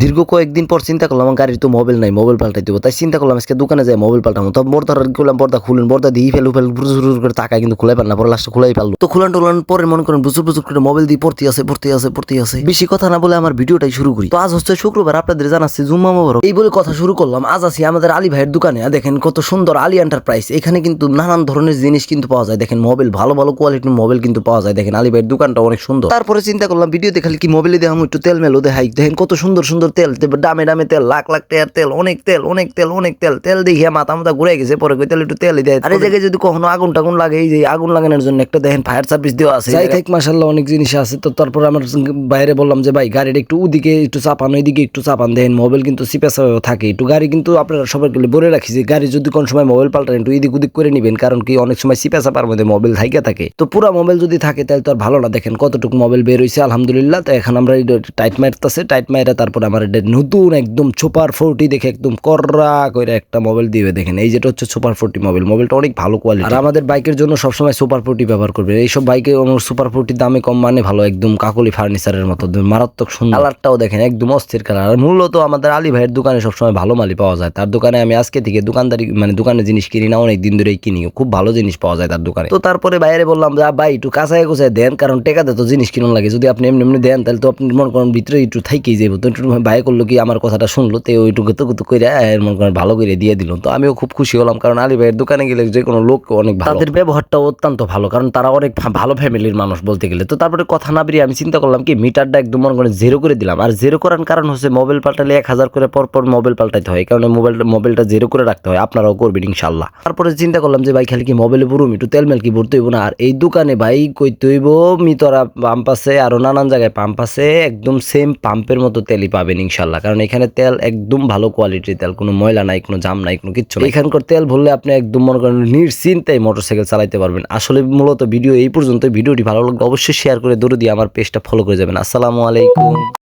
দীর্ঘ কয়েকদিন পর চিন্তা করলাম, আমার গাড়ির তো মোবাইল নাই মোবাইল পাল্টাই দিব। তাই চিন্তা করলাম, আজকে দোকানে যাই মোবাইল পাল্টাবো তো বর্দার করলাম বর্দা খুলুন বর্দা দিয়ে ফেলু ফেলু বুঝুর করে টাকা কিন্তু খুলাই পারলাম পরে লাস্টে খুলাই পারল। তো খুলান টুলান পরে মনে করেন বুঝুর বুঝুর করে মোবাইল দিয়ে পড়তে আছে পড়তে আছে পড়তে আছে। বেশি কথা না বলে আমার ভিডিওটাই শুরু করি। তো আজ হচ্ছে শুক্রবার, আপনাদের জানাচ্ছি জুম্মা মোবারক। এই বলে কথা শুরু করলাম, আজ আছি আমাদের আলী ভাইয়ের দোকানে। দেখেন কত সুন্দর আলী এন্টারপ্রাইজ এখানে কিন্তু নানান ধরনের জিনিস কিন্তু পাওয়া যায়। দেখেন মোবাইল ভালো ভালো কোয়ালিটির মোবাইল কিন্তু পাওয়া যায়। দেখেন আলী ভাইয়ের দোকানটা অনেক সুন্দর। তারপরে চিন্তা করলাম ভিডিওতে খালি কি মোবাইলে দেখাম, একটু তেল মেলো দেখাই। দেখেন কত সুন্দর সুন্দর তেল তারপর দামে দামে তেল লাখ লাখ টাকার তেল অনেক তেল অনেক তেল অনেক তেল তেল দেখিয়া মাথা মাথা ঘুরে গেছে পরে কই তেল একটু তেল দেয়। আর এই জায়গায় যদি কখনো আগুন টাগুন লাগে এই যে আগুন লাগানোর জন্য একটা দেখেন ফায়ার সার্ভিস দেওয়া আছে। যাই থাক মাসাল্লাহ অনেক জিনিস আছে। তো তারপর আমার বাইরে বললাম যে ভাই গাড়ির একটু ওদিকে একটু চাপান ওইদিকে একটু চাপান দেখেন মোবাইল কিন্তু সিপেসা থাকে। একটু গাড়ি কিন্তু আপনারা সবার গেলে বলে রাখি যে গাড়ি যদি কোন সময় মোবাইল পাল্টান একটু এদিক ওদিক করে নিবেন কারণ কি অনেক সময় সিপা চাপার মধ্যে মোবাইল থাইকা থাকে। তো পুরো মোবাইল যদি থাকে তাহলে তো আর ভালো না। দেখেন কতটুকু মোবাইল বের হয়েছে আলহামদুলিল্লাহ। তো এখন আমরা টাইট মারতেছে টাইট মাইরা তারপর আমার এটা নতুন একদম সুপার ফোরটি দেখে একদম কররা করে একটা মোবাইল দিবে, দেখেন। এই যেটা হচ্ছে সুপার ফোরটি মোবাইল মোবাইলটা অনেক ভালো কোয়ালিটি আর আমাদের বাইকের জন্য সবসময় সুপার ফোরটি ব্যবহার করবে। এইসব বাইকে সুপার ফোরটির দামে কম মানে ভালো, একদম কাকলি ফার্নিচারের মতো মারাত্মক সুন্দর। কালারটাও দেখেন, একদম অস্থির কালার আর মূলত আমাদের আলী ভাইয়ের দোকানে সবসময় ভালো মালই পাওয়া যায়। তার দোকানে আমি আজকে থেকে দোকানদারি মানে দোকানে জিনিস কিনি না অনেক দিন ধরেই কিনি। খুব ভালো জিনিস পাওয়া যায় তার দোকানে। তো তারপরে বাইরে বললাম যে ভাই, একটু কাঁচায় কোচায় দেন? কারণ টেকাতে তো জিনিস কিনুন লাগে। যদি আপনি এমনি এমনি দেন, তাহলে তো আপনি মনে করেন ভিতরে একটু থাইকেই যাব তো একটু ভাই করল কি আমার কথাটা শুনলো, তো ওইটু গুতো গুতো করে মনে করেন ভালো করে দিয়ে দিল। তো আমিও খুব খুশি হলাম, কারণ আলী ভাইয়ের দোকানে গেলে যে কোনো লোক অনেক ভালো। তাদের ব্যবহারটা অত্যন্ত ভালো, কারণ তারা অনেক ভালো ফ্যামিলির মানুষ বলতে গেলে। তো তারপরে কথা না বেরিয়ে আমি চিন্তা করলাম কি, মিটারটা একদম মনে করেন জেরো করে দিলাম। আর জেরো করার কারণ হচ্ছে মোবাইল পাল্টালে এক হাজার করে পর পর মোবাইল পাল্টাইতে হয়, কারণে মোবাইলটা মোবাইলটা জিরো করে রাখতে হয়, আপনারাও করবেন ইনশাল্লাহ। তারপরে চিন্তা করলাম যে ভাই খালি কি মোবাইলে পুরো একটু তেল মেল কি ভরতে হইব না? আর এই দোকানে ভাই কইতে হইব, মিতরা পাম্প আছে, আরও নানান জায়গায় পাম্প আছে, একদম সেম পাম্পের মতো তেলই পাবেন ইনশাল্লাহ। কারণ এখানে তেল একদম ভালো কোয়ালিটির তেল, কোনো ময়লা নাই, কোনো জাম নাই, কোনো কিচ্ছু নাই। এখানকার তেল ভরলে আপনি একদম মনে করেন নিশ্চিন্তায় মোটরসাইকেল চালাইতে পারবেন। আসলে মূলত ভিডিও এই পর্যন্ত ভিডিওটি ভালো লাগলে অবশ্যই শেয়ার করে দৌড়ে দিয়ে আমার পেজটা ফলো করে যাবেন। আসসালামু আলাইকুম।